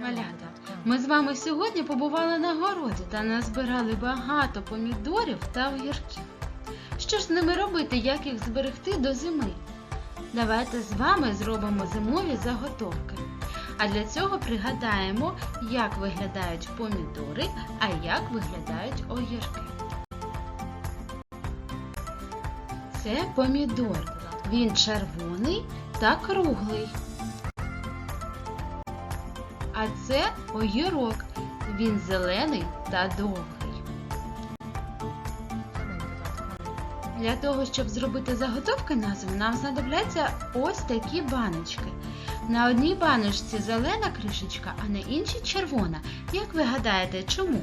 Малята, ми з вами сьогодні побували на городі та назбирали багато помідорів та огірків. Що ж з ними робити, як їх зберегти до зими? Давайте з вами зробимо зимові заготовки. А для цього пригадаємо, як виглядають помідори, а як виглядають огірки. Це помідор. Він червоний та круглий. А це огірок. Він зелений та довгий. Для того, щоб зробити заготовки назви, нам знадобляться ось такі баночки. На одній баночці зелена кришечка, а на іншій червона. Як ви гадаєте, чому?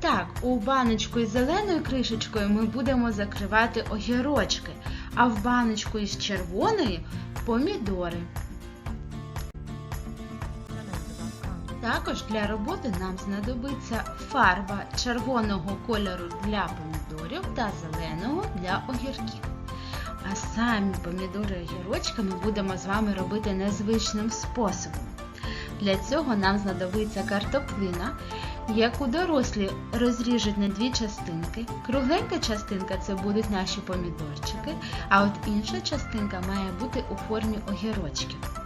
Так, у баночку із зеленою кришечкою ми будемо закривати огірочки, а в баночку із червоною помідори. Також для роботи нам знадобиться фарба червоного кольору для помідорів та зеленого для огірків. А самі помідори огірочки ми будемо з вами робити незвичним способом. Для цього нам знадобиться картоплина, яку дорослі розріжуть на дві частинки. Кругленька частинка це будуть наші помідорчики, а от інша частинка має бути у формі огірочків.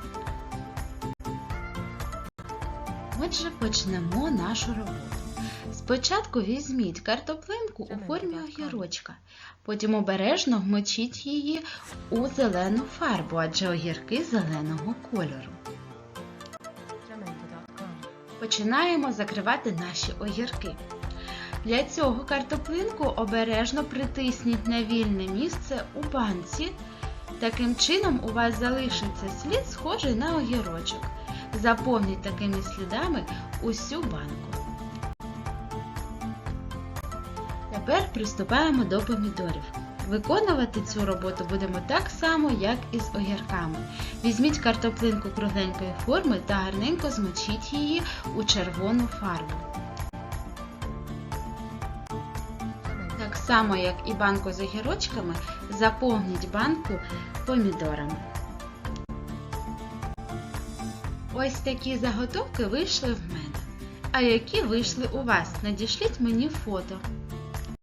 Отже, почнемо нашу роботу. Спочатку візьміть картоплинку у формі огірочка, потім обережно вмочіть її у зелену фарбу, адже огірки зеленого кольору. Починаємо закривати наші огірки. Для цього картоплинку обережно притисніть на вільне місце у банці. Таким чином у вас залишиться слід, схожий на огірочок. Заповніть такими слідами усю банку. Тепер приступаємо до помідорів. Виконувати цю роботу будемо так само, як і з огірками. Візьміть картоплинку кругленької форми та гарненько змочіть її у червону фарбу. Само, як і банку з огірочками, заповніть банку помідорами. Ось такі заготовки вийшли в мене. А які вийшли у вас? Надішліть мені фото.